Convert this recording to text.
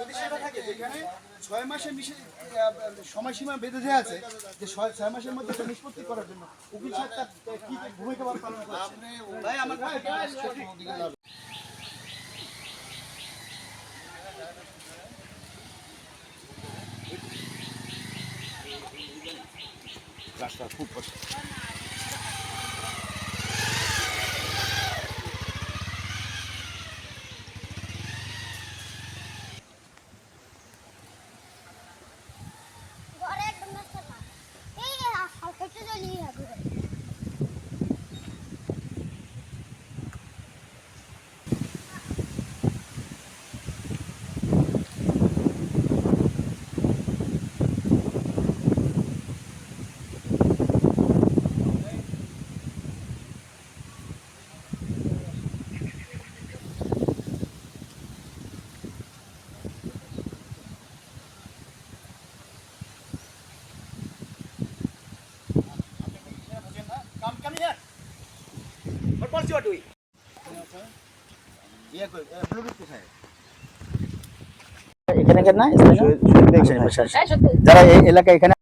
যদি সেটা থাকে যেখানে ছয় মাসের সময়সীমা বেঁধে দেওয়া আছে যে ছয় মাসের মধ্যে নিষ্পত্তি করার জন্য। উকিল সাহেব তার কি ভূমিকা পালন ভাই আমার। রাস্তা খুব কষ্ট। What was you are doing? ইয়ে কই, আহ, ব্লুটুথ কোথায়? এখানে না স্থানীয় যারা এই এলাকায় এখানে